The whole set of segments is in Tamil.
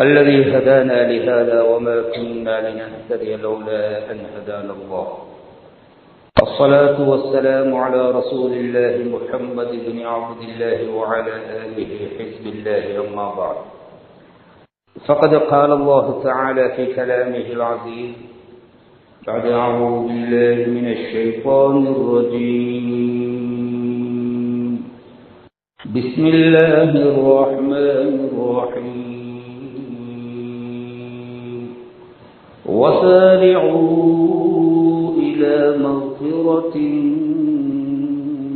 الذي هدانا لهذا وما كنا لنهتدي لولا أن هدانا الله. الصلاة والسلام على رسول الله محمد بن عبد الله وعلى آله حزب الله أما بعد. فقد قال الله تعالى في كلامه العزيز بعد أعوذ بالله من الشيطان الرجيم. بسم الله الرحمن الرحيم. وسارعوا إلى مغفرة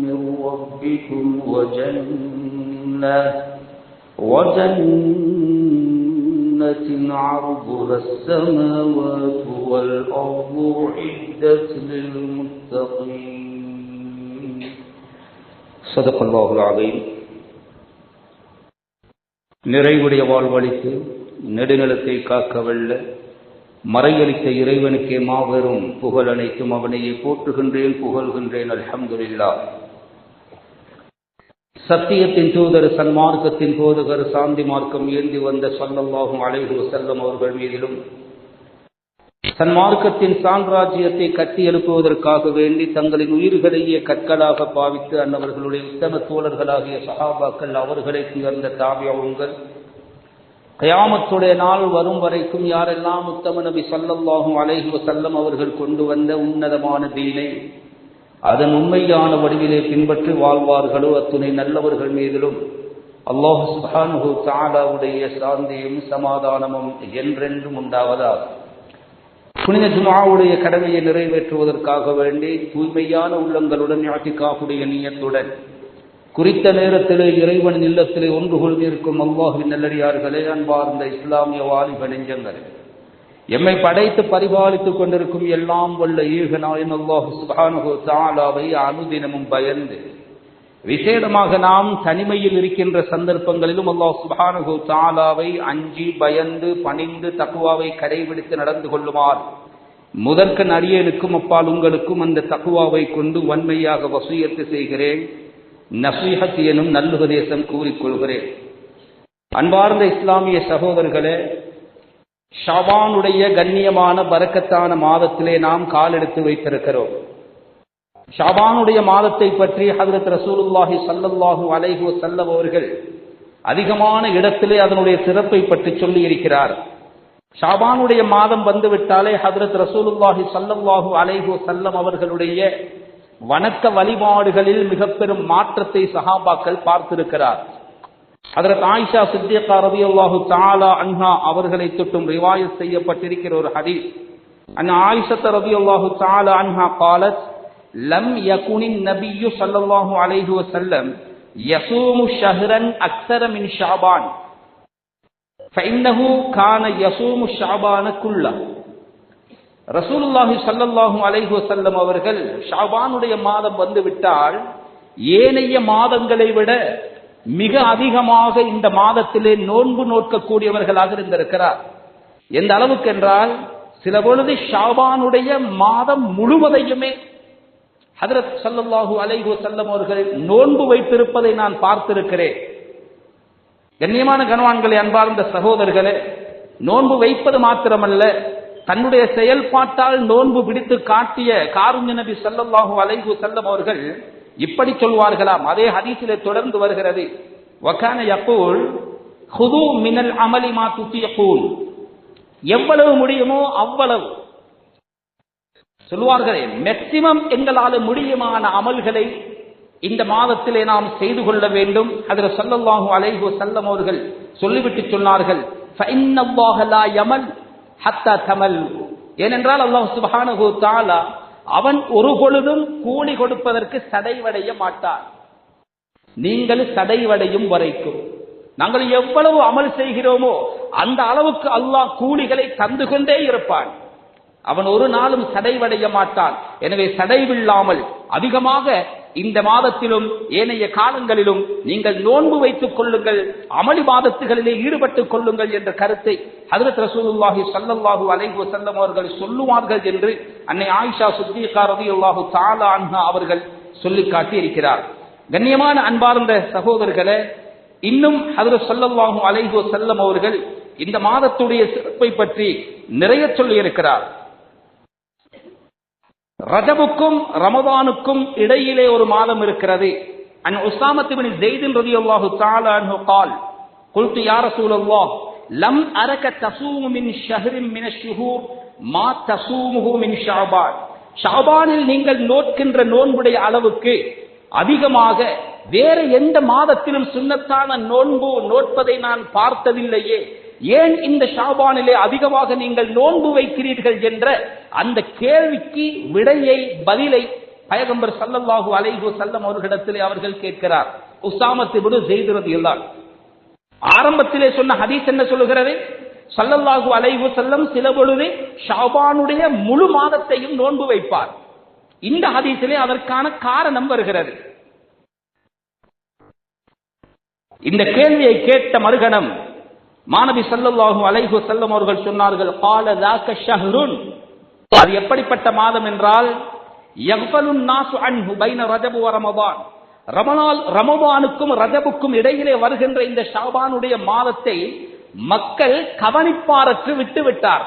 من ربكم وجنة وجنة عرضها السماوات والأرض عدت للمتقين صدق الله العظيم நிறைவுடைய வாழ்வழித்து நெடுநிலத்தை காக்க வல்ல மறையளித்த இறைவனுக்கே மாபெரும் புகழ் அனைத்தும் அவனையே போற்றுகின்றேன் புகழ்கின்றேன். அல்ஹம்துல்லா சத்தியத்தின் தூதர் சன்மார்க்கத்தின் போதுகர் சாந்தி மார்க்கம் ஏந்தி வந்த சொல்லல்லாகும் அலைஹு செல்லம் அவர்கள் மீதிலும் சன்மார்க்கத்தின் சாம்ராஜ்யத்தை கட்டி எழுப்புவதற்காக வேண்டி தங்களின் உயிர்களையே கற்களாக பாவித்து அன்னவர்களுடைய உத்தம தோழர்களாகிய சகாபாக்கள் அவர்களை துயர்ந்த தாவியவங்கள் கயாமத்துடைய நாள் வரும் வரைக்கும் யாரெல்லாம் உத்தம நபி சல்லல்லாஹும் அலைஹி வசல்லம் அவர்கள் கொண்டு வந்த உன்னதமான தீனை அதன் உண்மையான வடிவிலே பின்பற்றி வாழ்வார்களோ அத்துணை நல்லவர்கள் மீதிலும் அல்லாஹ் சுஹானுஹு தாலாவுடைய சாந்தியும் சமாதானமும் என்றென்றும் உண்டாவதாக புனித ஜுமாவுடைய கடமையை நிறைவேற்றுவதற்காக வேண்டி தூய்மையான உள்ளங்களுடன் யாத்திகாவுடைய நீயத்துடன் குறித்த நேரத்திலே இறைவன் இல்லத்திலே ஒன்று கொள்கிருக்கும் அல்லாஹின் நல்லடியார்களே அன்பார்ந்த இஸ்லாமிய வாலிப நெஞ்சங்களே. எம்மை படைத்து பரிபாலித்துக் கொண்டிருக்கும் எல்லாம் வல்ல ஈகனாயின் அல்லாஹு சுபானுகு தாலாவை அனுதினமும் பயந்து விசேடமாக நாம் தனிமையில் இருக்கின்ற சந்தர்ப்பங்களிலும் அல்லாஹ் சுபானுகு தாலாவை அஞ்சி பயந்து பணிந்து தக்குவாவை கடைபிடித்து நடந்து கொள்ளுமாறு முதற்கன் அரியனுக்கும் அப்பால் உங்களுக்கும் அந்த தக்குவாவை கொண்டு வன்மையாக வசூயத்து செய்கிறேன். நசீஹத் எனும் நல்லுபதேசம் கூறிக்கொள்கிறேன். அன்பார்ந்த இஸ்லாமிய சகோதரர்களே ஷபானுடைய கண்ணியமான பறக்கத்தான மாதத்திலே நாம் காலெடுத்து வைத்திருக்கிறோம். ஷபானுடைய மாதத்தை பற்றி ஹதரத் ரசூலுல்லாஹி சல்லல்லாஹு அலைஹு செல்லம் அவர்கள் அதிகமான இடத்திலே அதனுடைய சிறப்பை பற்றி சொல்லி இருக்கிறார் ஷாபானுடைய மாதம் வந்துவிட்டாலே ஹதரத் ரசூலுல்லாஹி சல்லல்லாஹு அலைஹு செல்லம் அவர்களுடைய வணக்க வழிபாடுகளில் மிக பெரும் மாற்றத்தை சஹாபாக்கள் பார்த்திருக்கிறார் அதற்கு ஆயிஷா சித்தியக்கா ரவி அல்லாஹு தாலா அன்ஹா அவர்களை தொட்டும் ரிவாயத் செய்யப்பட்டிருக்கிற ஒரு ஹதீஸ் அன் ஆயிஷத்த ரவி அல்லாஹு தாலா அன்ஹா காலத் லம் யகுனின் நபியு ஸல்லல்லாஹு அலைஹி வஸல்லம் யஸூமு ஷஹ்ரன் அக்ஸர மின் ஷாபான் فإنه كان يصوم شعبان كله ரசூலுல்லாஹி ஸல்லல்லாஹு அலைஹி வஸல்லம் அவர்கள் ஷாபானுடைய மாதம் வந்துவிட்டால் ஏனைய மாதங்களை விட மிக அதிகமாக இந்த மாதத்திலே நோன்பு நோக்கக்கூடியவர்களாக இருந்திருக்கிறார். எந்த அளவுக்கு என்றால் சில பொழுது ஷாபானுடைய மாதம் முழுவதையுமே ஹதரத் சல்லல்லாஹு அலைஹு செல்லம் அவர்கள் நோன்பு வைத்திருப்பதை நான் பார்த்திருக்கிறேன். கண்ணியமான கனவான்களை அன்பார்ந்த சகோதரர்களே நோன்பு வைப்பது மாத்திரமல்ல தன்னுடைய செயல்பாட்டால் நோன்பு பிடித்து காட்டிய காருண்ய நபி சல்லாஹு அலைஹு செல்லம் அவர்கள் இப்படி சொல்வார்களாம். அதே ஹதீஸிலே தொடர்ந்து வருகிறது. வக்கான யக்கூல் ஹுது மினல் எவ்வளவு முடியுமோ அவ்வளவு. சொல்வார்களே மேக்சிமம் எங்களால் முடியுமான அமல்களை இந்த மாதத்திலே நாம் செய்து கொள்ள வேண்டும். அதில் சொல்லல்லாஹு அலைஹு செல்லம் அவர்கள் சொல்லிவிட்டு சொன்னார்கள் ஹத்தா தமல். ஏனென்றால் அல்லாஹ் சுபஹானஹு தாலா அவன் ஒரு பொழுதும் கூலி கொடுப்பதற்கு சடைவடைய மாட்டான். நீங்கள் சடைவடையும் வரைக்கும். நாங்கள் எவ்வளவு அமல் செய்கிறோமோ அந்த அளவுக்கு அல்லாஹ் கூலிகளை தந்து கொண்டே இருப்பான். அவன் ஒரு நாளும் சடைவடைய மாட்டான். எனவே சடைவில்லாமல் அதிகமாக இந்த மாதத்திலும் ஏனைய காலங்களிலும் நீங்கள் நோன்பு வைத்துக் கொள்ளுங்கள் அமளி மாதத்துகளிலே ஈடுபட்டுக் கொள்ளுங்கள் என்ற கருத்தை ஹதரத் ரசூலுல்லாஹி ஸல்லல்லாஹு அலைஹு வசல்லம் அவர்கள் சொல்லுவார்கள் என்று அன்னை ஆயிஷா சித்திகா ரலியல்லாஹு தாலா அன்ஹா அவர்கள் சொல்லி காட்டி இருக்கிறார் கண்ணியமான அன்பார்ந்த சகோதரர்களே இன்னும் ஹதரத் ஸல்லல்லாஹு அலைஹு வசல்லம் அவர்கள் இந்த மாதத்துடைய சிறப்பை பற்றி நிறைய சொல்லி இருக்கிறார் ரஜபுக்கும் ரமதானுக்கும் இடையிலே ஒரு மாதம் இருக்கிறது. அன் உசாமத்திபின் ஜெய்தின் ரதி அல்லாஹு தாலு கால் குல்து யார சூழல்லோ லம் அரக தசூமு ஷஹரின் மின ஷுஹூர் மா தசூமுஹு மின் ஷாபான் ஷாபானில் நீங்கள் நோட்கின்ற நோன்புடைய அளவுக்கு அதிகமாக வேற எந்த மாதத்திலும் சுண்ணத்தான நோன்பு நோட்பதை நான் பார்த்ததில்லையே. ஏன் இந்த ஷாபானிலே அதிகமாக நீங்கள் நோன்பு வைக்கிறீர்கள் என்ற அந்த கேள்விக்கு விடையை பதிலை பயகம்பர் சல்லல்லாஹு அலைஹு சல்லம் அவர்களிடத்திலே அவர்கள் கேட்கிறார். உசாமத்து விடு செய்திருது எல்லாம் ஆரம்பத்திலே சொன்ன ஹதீஸ் என்ன சொல்லுகிறது? சல்லல்லாஹு அலைஹு செல்லம் சில பொழுது ஷாபானுடைய முழு மாதத்தையும் நோன்பு வைப்பார். இந்த ஹதீஸிலே அதற்கான காரணம் வருகிறது. இந்த கேள்வியை கேட்ட மறுகணம் மாணவி சல்லல்லாஹு அலைஹு செல்லம் அவர்கள் சொன்னார்கள் கால தாக்க ஷஹ்ருன். அது எப்படிப்பட்ட மாதம் என்றால் யஃபலுன் நாசு அன்பு பைன ரஜபு ரமபான் ரமணால் ரமபானுக்கும் ரஜபுக்கும் இடையிலே வருகின்ற இந்த ஷாபானுடைய மாதத்தை மக்கள் கவனிப்பாரற்று விட்டுவிட்டார்.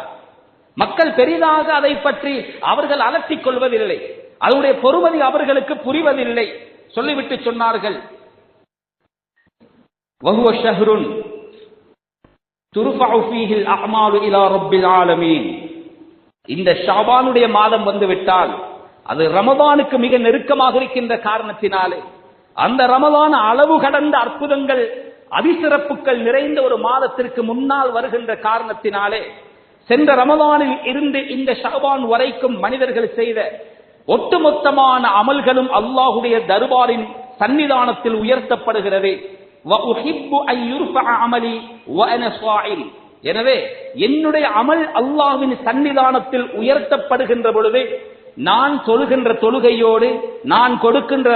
மக்கள் பெரிதாக அதை பற்றி அவர்கள் அலட்டிக் கொள்வதில்லை. அதனுடைய பொறுமதி அவர்களுக்கு புரிவதில்லை. சொல்லிவிட்டு சொன்னார்கள் இந்த ஷாபானுடைய மாதம் வந்துவிட்டால் அது ரமதானுக்கு மிக நெருக்கமாக இருக்கின்ற காரணத்தினாலே அந்த ரமதான அளவு கடந்த அற்புதங்கள் அதிசிறப்புகள் நிறைந்த ஒரு மாதத்திற்கு முன்னால் வருகின்ற காரணத்தினாலே சென்ற ரமதானில் இருந்து இந்த ஷாபான் வரைக்கும் மனிதர்கள் செய்த ஒட்டுமொத்தமான அமல்களும் அல்லாஹுடைய தர்பாரின் சன்னிதானத்தில் உயர்த்தப்படுகிறது. எனவே என்னுடைய அமல் அல்லாவின் சன்னிதானத்தில் உயர்த்தப்படுகின்ற பொழுது நான் சொல்கின்ற தொழுகையோடு நான் கொடுக்கின்ற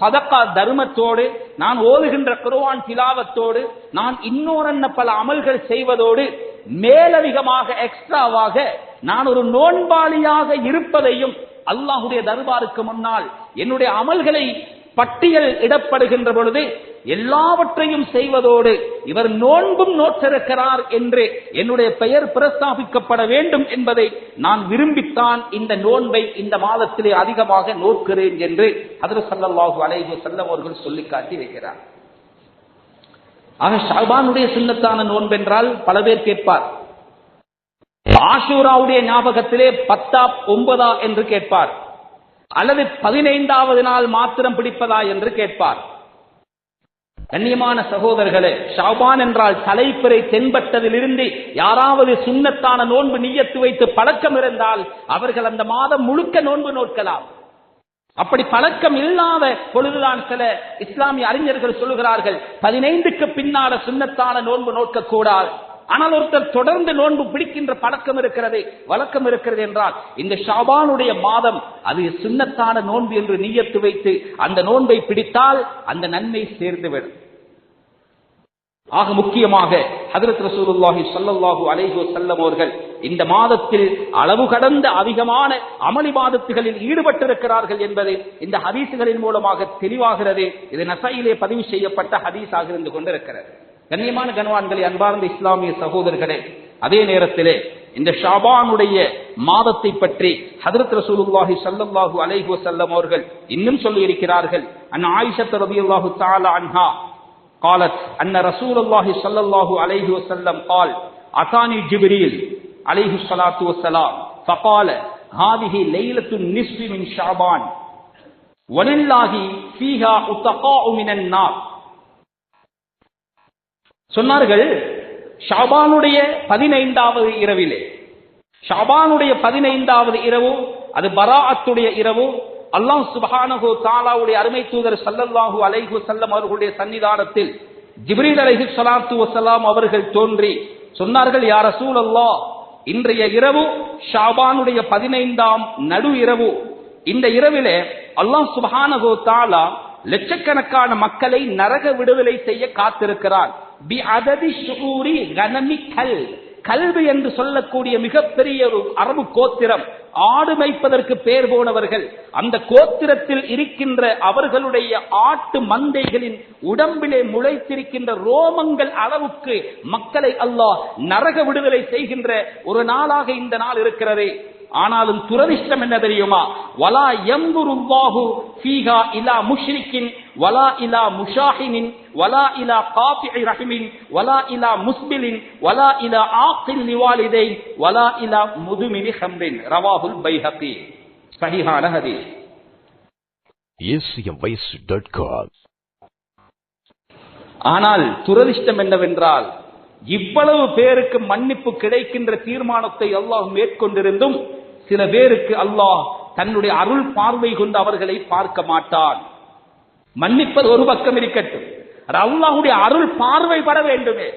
சதக்கா தர்மத்தோடு நான் ஓதுகின்ற குருவான் திலாவத்தோடு நான் இன்னொரு பல அமல்கள் செய்வதோடு மேலதிகமாக எக்ஸ்ட்ராவாக நான் ஒரு நோன்பாளியாக இருப்பதையும் அல்லாஹுடைய தர்பாருக்கு முன்னால் என்னுடைய அமல்களை பட்டியல் இடப்படுகின்ற பொழுது எல்லாவற்றையும் செய்வதோடு இவர் நோன்பும் நோற்றிருக்கிறார் என்று என்னுடைய பெயர் பிரஸ்தாபிக்கப்பட வேண்டும் என்பதை நான் விரும்பித்தான் இந்த நோன்பை இந்த மாதத்திலே அதிகமாக நோக்கிறேன் என்று அதில் சல்லல்லாஹு அலைஹு செல்லம் அவர்கள் சொல்லி காட்டி வைக்கிறார். ஆக ஷாபானுடைய சுண்ணத்தான நோன்பென்றால் பல பேர் கேட்பார். ஆஷூராவுடைய ஞாபகத்திலே பத்தா ஒன்பதா என்று கேட்பார். அல்லது பதினைந்தாவது நாள் மாத்திரம் பிடிப்பதா என்று கேட்பார். கண்ணியமான சகோதரர்களே ஷாபான் என்றால் தலைப்பிறை தென்பட்டதிலிருந்து யாராவது சுண்ணத்தான நோன்பு நீயத்து வைத்து பழக்கம் இருந்தால் அவர்கள் அந்த மாதம் முழுக்க நோன்பு நோக்கலாம் அப்படி பழக்கம் இல்லாத பொழுதுதான் சில இஸ்லாமிய அறிஞர்கள் சொல்லுகிறார்கள் பதினைந்துக்கு பின்னால சுண்ணத்தான நோன்பு நோக்க கூடாது ஆனால் ஒருத்தர் தொடர்ந்து நோன்பு பிடிக்கின்ற பழக்கம் இருக்கிறது வழக்கம் இருக்கிறது என்றால் இந்த ஷாபானுடைய மாதம் அது சுண்ணத்தான நோன்பு என்று நீயத்து வைத்து அந்த நோன்பை பிடித்தால் அந்த நன்மை சேர்ந்துவிடும் ஆக முக்கியமாக ஹதரத் ரசூலுல்லாஹி ஸல்லல்லாஹு அலைஹி வஸல்லம் அவர்கள் இந்த மாதத்தில் அளவு கடந்த அதிகமான அமளி மாதத்துகளில் ஈடுபட்டிருக்கிறார்கள் என்பது இந்த ஹதீசுகளின் மூலமாக தெளிவாகிறது. இது நசையிலே பதிவு செய்யப்பட்ட ஹதீஸாக இருந்து கொண்டிருக்கிறது. கண்ணியமான கனவான்களை அன்பார்ந்த இஸ்லாமிய சகோதரர்களே அதே நேரத்திலே இந்த ஷாபானுடைய மாதத்தை பற்றி ஹதரத் ரசூலுல்லாஹி ஸல்லல்லாஹு அலைஹி வஸல்லம் அவர்கள் இன்னும் சொல்லி இருக்கிறார்கள் அன் ஆயிஷா ரலியல்லாஹு தஆலா அன்ஹா قالت أن رسول الله صلى الله عليه وسلم قال أتاني جبريل عليه الصلاة والسلام فقال هذه ليلة النصف من شعبان ولله فيها أتقاء من النار சொன்னார்கள் ஷாபானுடைய பதினைந்தாவது இரவிலே. ஷாபானுடைய பதினைந்தாவது இரவு அது பராஅத்துடைய இரவு. அல்லாஹ் சுபஹானஹு தாலாவுடைய அருமை தூதர் சல்லல்லாஹு அலைஹு செல்லம் அவர்களுடைய சன்னிதானத்தில் ஜிப்ரீல் அலைஹி சலாத்து வசலாம் அவர்கள் தோன்றி சொன்னார்கள் யார் யா ரசூலல்லாஹ் இன்றைய இரவு ஷாபானுடைய பதினைந்தாம் நடு இரவு. இந்த இரவிலே அல்லாஹ் சுபஹானஹு தாலா லட்சக்கணக்கான மக்களை நரக விடுதலை செய்ய காத்திருக்கிறான். பி அததி ஷுரூரி கனமி கல். கல்வி என்று சொல்லக்கூடிய மிகப்பெரிய ஒரு அரபு கோத்திரம். ஆடு மேய்ப்பதற்கு பெயர் போனவர்கள். அந்த கோத்திரத்தில் இருக்கின்ற அவர்களுடைய ஆட்டு மந்தைகளின் உடம்பிலே முளைத்திருக்கின்ற ரோமங்கள் அளவுக்கு மக்களை அல்லாஹ் நரக விடுதலை செய்கின்ற ஒரு நாளாக இந்த நாள் இருக்கிறதே. ஆனாலும் துரதிஷ்டம் என்ன தெரியுமா? வலா எம்புருவாஹு ஃபீஹா இலா முஷ்ரிக்கின் வலா இலா முஷாஹினின் வலா இலா காஃபி ரஹிமின் வலா இலா முஸ்பிலின் வலா இலா ஆக்கில் லிவாலிதை வலா இலா முதுமினி ஹம்ரின். ரவாஹுல் பைஹகி சஹீஹான ஹதீஸ். ஆனால் துரதிஷ்டம் என்னவென்றால் இவ்வளவு பேருக்கு மன்னிப்பு கிடைக்கின்ற தீர்மானத்தை அல்லாஹ் மேற்கொண்டிருந்தும் சில பேருக்கு அல்லாஹ் தன்னுடைய அருள் பார்வை கொண்டு அவர்களை பார்க்க மாட்டான். மன்னிப்பது ஒரு பக்கம் இருக்கட்டும். அது அருள் பார்வை பட வேண்டுமே.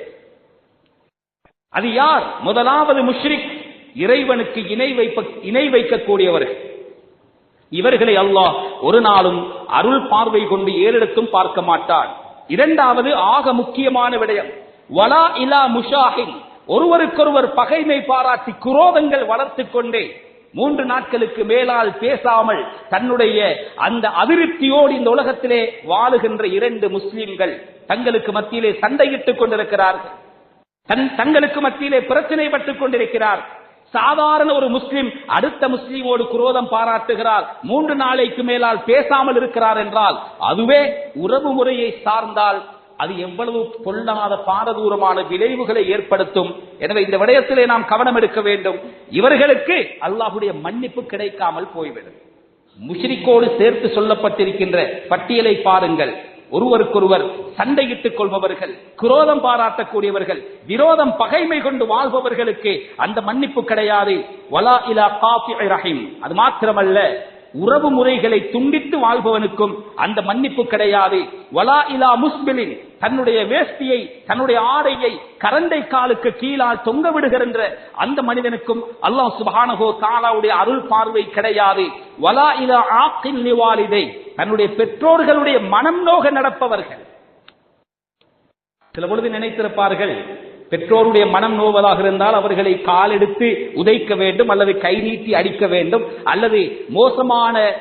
அது யார்? முதலாவது முஷ்ரிக் இறைவனுக்கு இணை வைப்ப இணை வைக்கக்கூடியவர்கள். இவர்களை அல்லாஹ் ஒரு நாளும் அருள் பார்வை கொண்டு ஏறெடுத்தும் பார்க்க மாட்டான். இரண்டாவது ஆக முக்கியமான விடயம். வலா இலா முஷாஹின். ஒருவருக்கொருவர் பகைமை பாராட்டி குரோதங்கள் வளர்த்துக் கொண்டே மூன்று நாட்களுக்கு மேலால் பேசாமல் தன்னுடைய அந்த அதிருப்தியோடு இந்த உலகத்திலே வாழுகின்ற இரண்டு முஸ்லிம்கள் தங்களுக்கு மத்தியிலே சண்டையிட்டுக் கொண்டிருக்கிறார்கள். தன் தங்களுக்கு மத்தியிலே பிரச்சனைப்பட்டுக் கொண்டிருக்கிறார். சாதாரண ஒரு முஸ்லிம் அடுத்த முஸ்லிமோடு குரோதம் பாராட்டுகிறார். மூன்று நாளைக்கு மேலால் பேசாமல் இருக்கிறார் என்றால் அதுவே உறவு முறையை சார்ந்தால் அது எவ்வளவு பொல்லாத பாரதூரமான விளைவுகளை ஏற்படுத்தும். எனவே இந்த விடயத்திலே நாம் கவனம் எடுக்க வேண்டும். இவர்களுக்கு அல்லாஹுடைய மன்னிப்பு கிடைக்காமல் போய்விடும். முஷிரிக்கோடு சேர்த்து சொல்லப்பட்டிருக்கின்ற பட்டியலை பாருங்கள். ஒருவருக்கொருவர் சண்டையிட்டுக் கொள்பவர்கள் குரோதம் பாராட்டக்கூடியவர்கள் விரோதம் பகைமை கொண்டு வாழ்பவர்களுக்கு அந்த மன்னிப்பு கிடையாது. வலா இலா ரஹீம். அது மாத்திரமல்ல. உறவு முறைகளை துண்டித்து வாழ்பவனுக்கும் அந்த மன்னிப்பு கிடையாது. வலா இலா முஸ்பிலின். தன்னுடைய வேஷ்டியை தன்னுடைய ஆடையை கரண்டை காலுக்கு கீழால் தொங்க விடுகின்ற அந்த மனிதனுக்கும் அல்லாஹ் சுபானகோ தாலாவுடைய அருள் பார்வை கிடையாது. வலா இலா ஆக்கின் நிவாலிதை தன்னுடைய பெற்றோர்களுடைய மனம் நோக நடப்பவர்கள். சில பொழுது நினைத்திருப்பார்கள் பெற்றோருடைய மனம் நோவதாக இருந்தால் அவர்களை காலெடுத்து உதைக்க வேண்டும் அல்லது கை நீட்டி அடிக்க வேண்டும் அல்லது மோசமான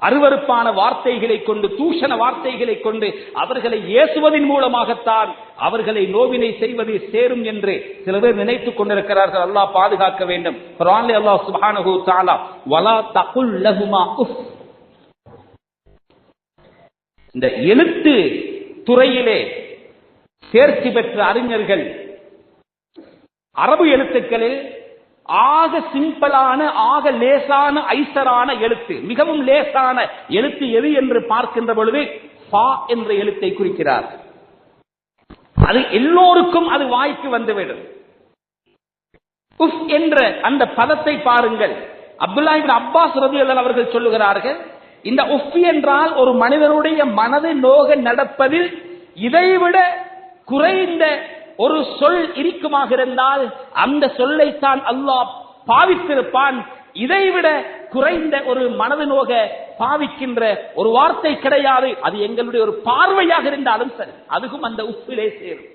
அருவருப்பான வார்த்தைகளை கொண்டு தூஷண வார்த்தைகளை கொண்டு அவர்களை ஏசுவதன் மூலமாகத்தான் அவர்களை நோவினை செய்வது சேரும் என்று சில பேர் நினைத்துக் கொண்டிருக்கிறார்கள். அல்லாஹ் பாதுகாக்க வேண்டும். அல்லாஹ் வலா தகுல் உஃப். இந்த எழுத்து துறையிலே தேர்ச்சி பெற்ற அறிஞர்கள். அரபு எழுத்துக்களில் ஆக சிம்பிளான ஆக லேசான ஐசரான எழுத்து மிகவும் லேசான எழுத்து எது என்று பார்க்கின்ற பொழுது பா என்ற எழுத்தை குறிக்கிறார். அது எல்லோருக்கும் அது வாய்க்கு வந்துவிடும். உஃப் என்ற அந்த பதத்தை பாருங்கள். அப்துல்லா இப்னு அப்பாஸ் ரதி அவர்கள் சொல்லுகிறார்கள் இந்த உஃப் என்றால் ஒரு மனிதனுடைய மனது நோக நடப்பதில் இதைவிட குறைந்த ஒரு சொல் இருக்குமாக இருந்தால் அந்த சொல்லைத்தான் அல்லாஹ் பாவித்திருப்பான். இதைவிட குறைந்த ஒரு மனது நோக பாவிக்கின்ற ஒரு வார்த்தை கிடையாது. அது எங்களுடைய ஒரு பார்வையாக இருந்தாலும் சரி. அதுக்கும் அந்த உப்பிலே சேரும்.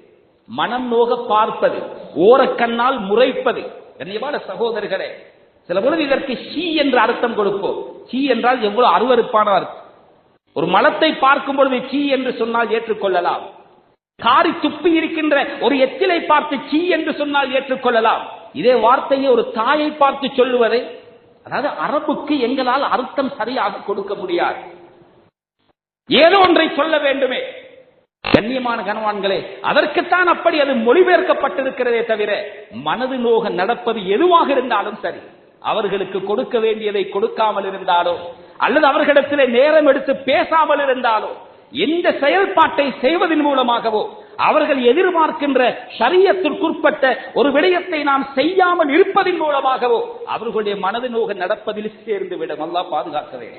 மனம் நோக பார்ப்பது ஓரக்கண்ணால் முறைப்பது. கண்ணியமான சகோதரர்களே சில பொழுது இதற்கு ஷீ என்று அர்த்தம் கொடுப்போம். ஷீ என்றால் எவ்வளவு அருவருப்பான அர்த்தம். ஒரு மலத்தை பார்க்கும் பொழுது ஷீ என்று சொன்னால் ஏற்றுக்கொள்ளலாம். காரி துப்பி இருக்கின்ற ஒரு எத்திலை பார்த்து சீ என்று சொன்னால் ஏற்றுக்கொள்ளலாம். இதே வார்த்தையை ஒரு தாயை பார்த்து சொல்லுவதை அதாவது அரபுக்கு எங்களால் அர்த்தம் சரியாக கொடுக்க முடியாது. ஏதோ ஒன்றை சொல்ல வேண்டுமே. கண்ணியமான கனவான்களே அதற்குத்தான் அப்படி அது மொழிபெயர்க்கப்பட்டிருக்கிறதே தவிர மனது நோக நடப்பது எதுவாக இருந்தாலும் சரி அவர்களுக்கு கொடுக்க வேண்டியதை கொடுக்காமல் இருந்தாலோ அல்லது அவர்களிடத்திலே நேரம் எடுத்து பேசாமல் இருந்தாலோ எந்த செயல்பாட்டை செய்வதன் மூலமாகவோ அவர்கள் எதிர்பார்க்கின்ற சரியத்திற்குட்பட்ட ஒரு விடயத்தை நாம் செய்யாமல் இருப்பதன் மூலமாகவோ அவர்களுடைய மனது நோக நடப்பதில் சேர்ந்து விடும். அல்லா பாதுகாக்கவே.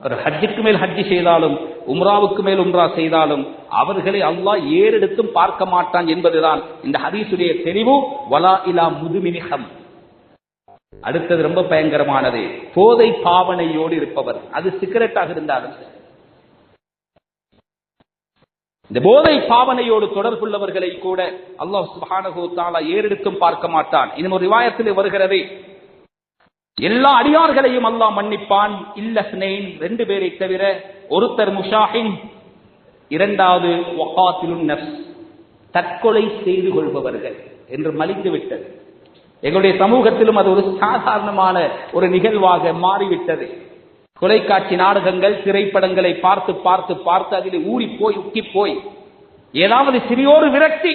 ஒரு ஹஜ்ஜுக்கு மேல் ஹஜ்ஜி செய்தாலும் உம்ராவுக்கு மேல் உம்ரா செய்தாலும் அவர்களை அல்லாஹ் ஏறெடுத்தும் பார்க்க மாட்டான் என்பதுதான் இந்த ஹதீசுடைய தெளிவு. வலா இலா முதுமினிகம் அடுத்தது ரொம்ப பயங்கரமானது. போதை பாவனையோடு இருப்பவர். அது சிகரெட்டாக இருந்தாலும் சரி. இந்த போதை பாவனையோடு தொடர்புள்ளவர்களை கூட அல்லாஹ் சுபானகோ தாலா ஏறெடுத்தும் பார்க்க மாட்டான். இன்னும் ஒரு விவாயத்தில் வருகிறது. எல்லா அடியார்களையும் அல்லாஹ் மன்னிப்பான். இல்ல ஸ்னேன் ரெண்டு பேரை தவிர ஒருத்தர் முஷாஹின் இரண்டாவது வகாத்திலுன் நர்ஸ் தற்கொலை செய்து கொள்பவர்கள் என்று மலிந்து விட்டது எங்களுடைய சமூகத்திலும் அது ஒரு சாதாரணமான ஒரு நிகழ்வாக மாறிவிட்டது. தொலைக்காட்சி நாடகங்கள் திரைப்படங்களை பார்த்து பார்த்து பார்த்து அதில் ஊறி போய் உக்கி போய் ஏதாவது சிறியோரு விரக்தி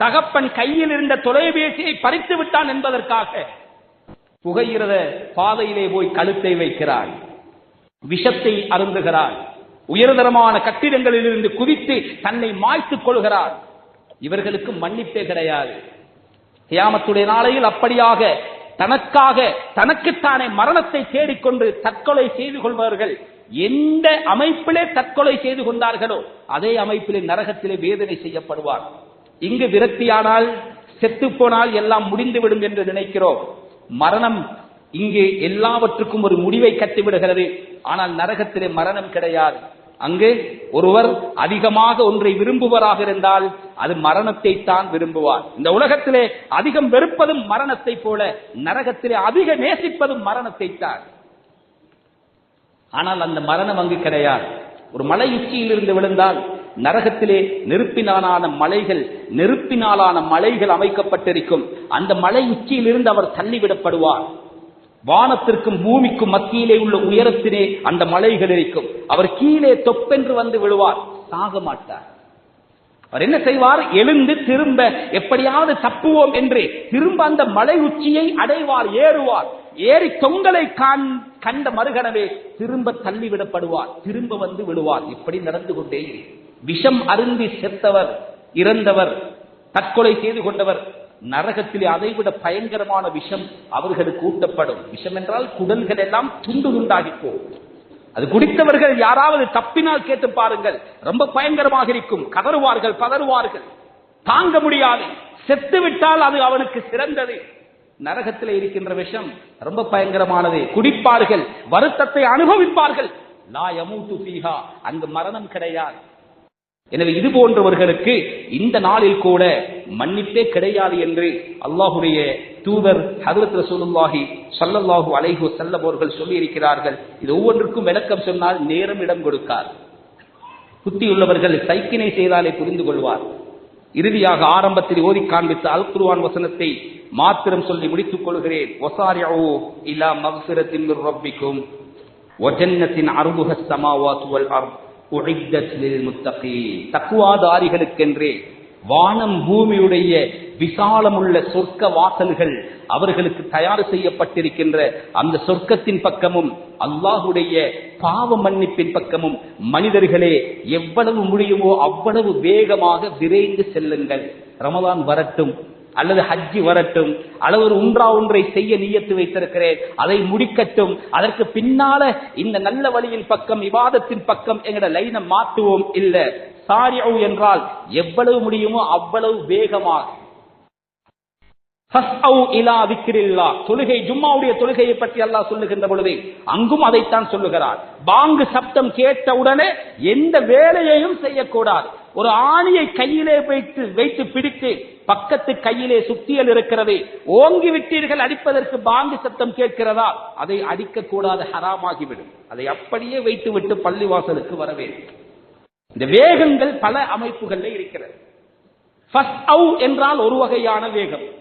தகப்பன் கையில் இருந்த தொலைபேசியை பறித்து விட்டான் என்பதற்காக புகையிரத பாதையிலே போய் கழுத்தை வைக்கிறான் விஷத்தை அருந்துகிறான் உயர்தரமான கட்டிடங்களில் இருந்து குதித்து தன்னை மாய்த்துக் கொள்கிறான். இவர்களுக்கு மன்னிப்பே கிடையாது. கியாமத்துடைய நாளையில் அப்படியாக தனக்காக தனக்குத்தானே மரணத்தை தேடிக்கொண்டு தற்கொலை செய்து கொள்பவர்கள் எந்த அமைப்பிலே தற்கொலை செய்து கொண்டார்களோ அதே அமைப்பிலே நரகத்திலே வேதனை செய்யப்படுவார். இங்கு விரக்தியானால் செத்து போனால் எல்லாம் முடிந்துவிடும் என்று நினைக்கிறோம். மரணம் இங்கே எல்லாவற்றுக்கும் ஒரு முடிவை கட்டிவிடுகிறது. ஆனால் நரகத்திலே மரணம் கிடையாது. அங்கு ஒருவர் அதிகமாக ஒன்றை விரும்புவராக இருந்தால் அது மரணத்தை தான் விரும்புவார். இந்த உலகத்திலே அதிகம் வெறுப்பதும் மரணத்தை போல நரகத்திலே அதிக நேசிப்பதும் மரணத்தை தான் ஆனால் அந்த மரணம் அங்கு கிடையாது. ஒரு மலை உச்சியில் இருந்து விழுந்தால் நரகத்திலே நெருப்பினாலான மலைகள் நெருப்பினாலான மலைகள் அமைக்கப்பட்டிருக்கும். அந்த மலை உச்சியில் இருந்து அவர் தள்ளிவிடப்படுவார். வானத்திற்கும் பூமிக்கும் மத்தியிலே உள்ள உயரத்திலே அந்த மலைகள் இருக்கும். அவர் கீழே தொப்பென்று வந்து விழுவார். சாக மாட்டார். அவர் என்ன செய்வார்? எழுந்து திரும்ப எப்படியாவது தப்புவோம் என்று திரும்ப அந்த மலை உச்சியை அடைவார் ஏறுவார். ஏறி தொங்கலை காண் கண்ட மறுகணவே திரும்ப தள்ளிவிடப்படுவார். திரும்ப வந்து விழுவார். இப்படி நடந்து கொண்டே விஷம் அருந்தி செத்தவர் இறந்தவர் தற்கொலை செய்து கொண்டவர் நரகத்திலே அதைவிட பயங்கரமான விஷம் அவர்களுக்கு ஊட்டப்படும் விஷம் என்றால் குடல்கள் எல்லாம் துண்டு துண்டாகி போகும். அது குடித்தவர்கள் யாராவது தப்பினால் கேட்டு பாருங்கள். ரொம்ப பயங்கரமாக இருக்கும். கதறுவார்கள் பதறுவார்கள். தாங்க முடியாது. செத்து விட்டால் அது அவனுக்கு சிறந்தது. நரகத்தில் இருக்கின்ற விஷம் ரொம்ப பயங்கரமானது. குடிப்பார்கள் வருத்தத்தை அனுபவிப்பார்கள். லா யமூத்து ஃபீஹா. அங்கு மரணம் கிடையாது. எனவே இது போன்றவர்களுக்கு இந்த நாளில் கூட மன்னிப்பே கிடையாது என்று அல்லாஹுடைய தூதர் ஹதரத் ரசூலுல்லாஹி சல்லல்லாஹு அலைஹி வஸல்லம் அவர்கள் சொல்லி இருக்கிறார்கள் இது ஒவ்வொன்றுக்கும் விளக்கம் சொன்னால் நேரம் இடம் கொடுக்கார் புத்தியுள்ளவர்கள் சைக்கினை செய்தாலே புரிந்து கொள்வார். இறுதியாக ஆரம்பத்தில் ஓதி காண்பித்த அல் குருவான் வசனத்தை மாத்திரம் சொல்லி முடித்துக் கொள்கிறேன். ஒசாரியாவோ இல்லா மகசிரத்தின் மிர் ரப்பிக்கும் வஜன்னத்தின் அருமுக சமாவாத் அர்த். தக்குவாதாரிகளுக்கென்றே வானம் பூமியுடைய விசாலமுள்ள சொர்க்க வாசல்கள் அவர்களுக்கு தயார் செய்யப்பட்டிருக்கின்ற அந்த சொர்க்கத்தின் பக்கமும் அல்லாஹுடைய பாவ மன்னிப்பின் பக்கமும் மனிதர்களே எவ்வளவு முடியுமோ அவ்வளவு வேகமாக விரைந்து செல்லுங்கள். ரமலான் வரட்டும். அல்லது ஹஜ்ஜி வரட்டும் அல்லது ஒரு உன்றா ஒன்றை செய்ய நீயத்து வைத்திருக்கிறேன் அதை முடிக்கட்டும் அதற்கு பின்னால இந்த நல்ல வழியின் பக்கம் விவாதத்தின் பக்கம் எங்கட லைனை மாற்றுவோம் இல்ல. சாரியவு என்றால் எவ்வளவு முடியுமோ அவ்வளவு வேகமாக. தொழுகை ஜும்மாவுடைய தொழுகையை பற்றி அல்லாஹ் சொல்லுகின்ற பொழுது அங்கும் அதைத்தான் சொல்லுகிறார். பாங்கு சப்தம் கேட்டவுடனே எந்த வேலையையும் செய்யக்கூடாது. ஒரு ஆணியை கையிலே வைத்து வைத்து பிடித்து பக்கத்து கையிலே சுத்தியல் இருக்கிறது ஓங்கி விட்டீர்கள் அடிப்பதற்கு பாங்கு சத்தம் கேட்கிறதா? அதை அடிக்க கூடாது ஹராமாகிவிடும். அதை அப்படியே வைத்து விட்டு பள்ளிவாசலுக்கு வர வேண்டும். இந்த வேகங்கள் பல அமைப்புகளில் இருக்கிறது. என்றால் ஒரு வகையான வேகம்.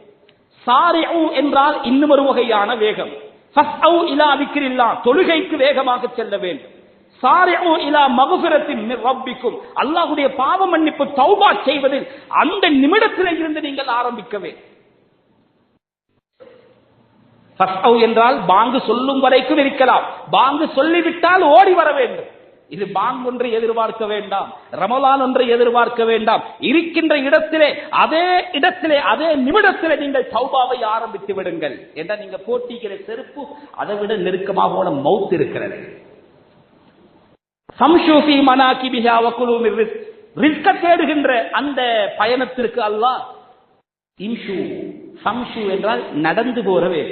சாரிஉ என்றால் இன்னும் ஒரு வகையான வேகம். ஃபஸ்அவு இலா விக்ரில்லா தொழுகைக்கு வேகமாக செல்ல வேண்டும். சாரிஉ இலா மகுஃபிரத்தின் ரப்பிக்கும். அல்லாஹ்வுடைய பாவ மன்னிப்பு தௌபா செய்வதில் அந்த நிமிடத்திலே இருந்து நீங்கள் ஆரம்பிக்க வேண்டும். ஃபஸ்அவு என்றால் பாங்கு சொல்லும் வரைக்கும் இருக்கலாம். பாங்கு சொல்லிவிட்டால் ஓடி வர வேண்டும். இது பாங் ஒன்றை எதிர்பார்க்க வேண்டாம். ரமலான் ஒன்றை எதிர்பார்க்க வேண்டாம். இருக்கின்ற இடத்திலே அதே இடத்திலே அதே நிமிடத்திலே நீங்கள் சௌபாவை ஆரம்பித்து விடுங்கள். என்ற நீங்க போட்டிக்கிற செருப்பு அதை விட நெருக்கமாக போன மவுத் இருக்கிறது. சம்ஷூஃபி மனாக்கி பிஹா வக்குலூமி ரிஸ்க தேடுகின்ற அந்த பயணத்திற்கு அல்லாஹ் இன்ஷு சம்ஷு என்றால் நடந்து போறவே.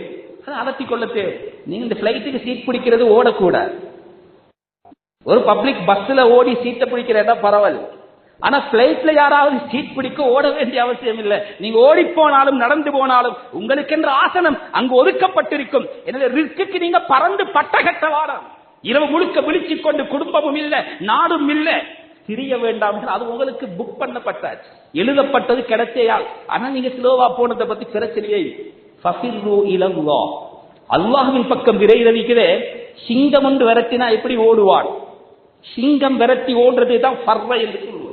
அதை அலத்திக் கொள்ள தேவை நீங்க இந்த பிளைட்டுக்கு சீட் பிடிக்கிறது ஓடக்கூடாது. ஒரு பப்ளிக் பஸ்ல ஓடி சீட்டை பிடிக்கிற இடம் பரவாயில்ல. ஆனா பிளைட்ல யாராவது சீட் பிடிக்க ஓட வேண்டிய அவசியம் இல்லை. நீங்க ஓடி போனாலும் நடந்து போனாலும் உங்களுக்கென்ற ஆசனம் அங்கு ஒதுக்கப்பட்டிருக்கும். எனவே ரிஸ்க்கு நீங்க பறந்து பட்ட கட்ட இரவு முழுக்க விழிச்சுக் கொண்டு குடும்பமும் இல்ல நாடும் இல்ல. திரிய வேண்டாம் என்று அது உங்களுக்கு புக் பண்ணப்பட்டாச்சு. எழுதப்பட்டது கிடைச்சேயால் ஆனா நீங்க ஸ்லோவா போனதை பத்தி பிரச்சனையே இல்லை. ஃபஃபிர்ரு பக்கம் விரைகிறே சிங்கம் ஒன்று விரட்டினா எப்படி ஓடுவான்? சிங்கம் விரட்டி ஓடுறது தான் என்று சொல்லுவது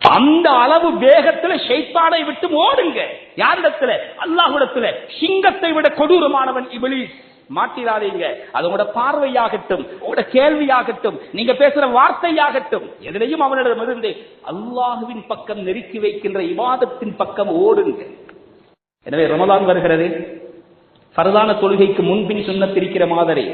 அந்த அளவு வேகத்துல ஷைத்தானை விட்டு ஓடுங்க. யாரிடத்துல? அல்லாஹுடத்துல சிங்கத்தை விட கொடூரமானவன் இபிலிஸ். மாட்டிடாதீங்க அது உங்களோட பார்வையாகட்டும் உங்களோட கேள்வியாகட்டும் நீங்க பேசுற வார்த்தையாகட்டும் எதிலையும் அவனிடமிருந்து அல்லாஹுவின் பக்கம் நெருக்கி வைக்கின்ற இவாதத்தின் பக்கம் ஓடுங்க. எனவே ரமலான் வருகிறது. பரதான தொழுகைக்கு முன்பின் சொன்னத்திருக்கிற மாதிரி.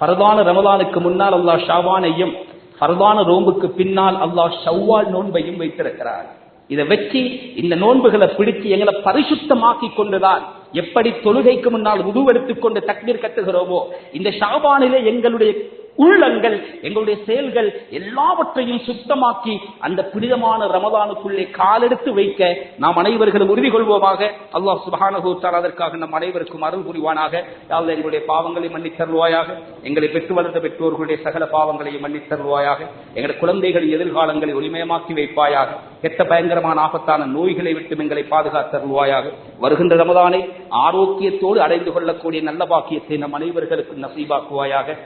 ஃபரதான ரமலானுக்கு முன்னால் அல்லாஹ் ஷாவானையும் ஃபரதான ரோம்புக்கு பின்னால் அல்லாஹ் ஷவ்வால் நோன்பையும் வைத்திருக்கிறார். இதை வச்சு இந்த நோன்புகளை பிடிச்சு எங்களை பரிசுத்தமாக்கி கொண்டுதான் எப்படி தொழுகைக்கு முன்னால் உருவெடுத்துக் கொண்டு தக்பீர் கட்டுகிறோமோ இந்த ஷாபானிலே எங்களுடைய உள்ளங்கள் எங்களுடைய செயல்கள் எல்லாவற்றையும் சுத்தமாக்கி அந்த புனிதமான ரமதானுக்குள்ளே காலெடுத்து வைக்க நாம் அனைவர்களும் உறுதி கொள்வோமாக. அல்லாஹ் சுபஹானஹு அதற்காக நம் அனைவருக்கும் அருள் புரிவானாக. எங்களுடைய பாவங்களை மன்னித் தருவாயாக எங்களை பெற்று வளர்ந்த பெற்றோர்களுடைய சகல பாவங்களையும் மன்னித் தருவாயாக எங்களுடைய குழந்தைகளின் எதிர்காலங்களை ஒளிமயமாக்கி வைப்பாயாக. கெட்ட பயங்கரமான ஆபத்தான நோய்களை விட்டு எங்களை பாதுகாத்தருள்வாயாக. வருகின்ற ரமதானை ஆரோக்கியத்தோடு அடைந்து கொள்ளக்கூடிய நல்ல பாக்கியத்தை நம் அனைவர்களுக்கும் நசீபாக்குவாயாக.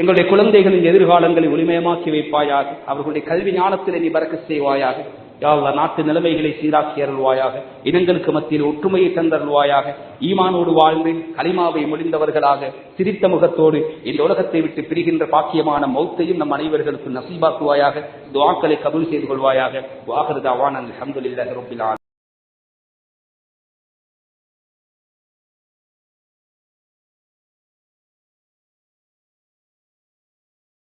எங்களுடைய குழந்தைகளின் எதிர்காலங்களை ஒளிமயமாக்கி வைப்பாயாக. அவர்களுடைய கல்வி ஞானத்திலே நீ பறக்க செய்வாயாக. யாழ்லா நாட்டு நிலைமைகளை சீராக்கி அருள்வாயாக. இனங்களுக்கு மத்தியில் ஒற்றுமையை தந்தருள்வாயாக. ஈமானோடு வாழ்ந்து களிமாவை முடிந்தவர்களாக சிரித்த முகத்தோடு இந்த உலகத்தை விட்டு பிரிகின்ற பாக்கியமான மௌத்தையும் நம் அனைவர்களுக்கு நசீபாக்குவாயாக. துவாக்களை கபூல் செய்து கொள்வாயாக. வாகருதாவான் அல்ஹம்துலில்லாஹி ரப்பில்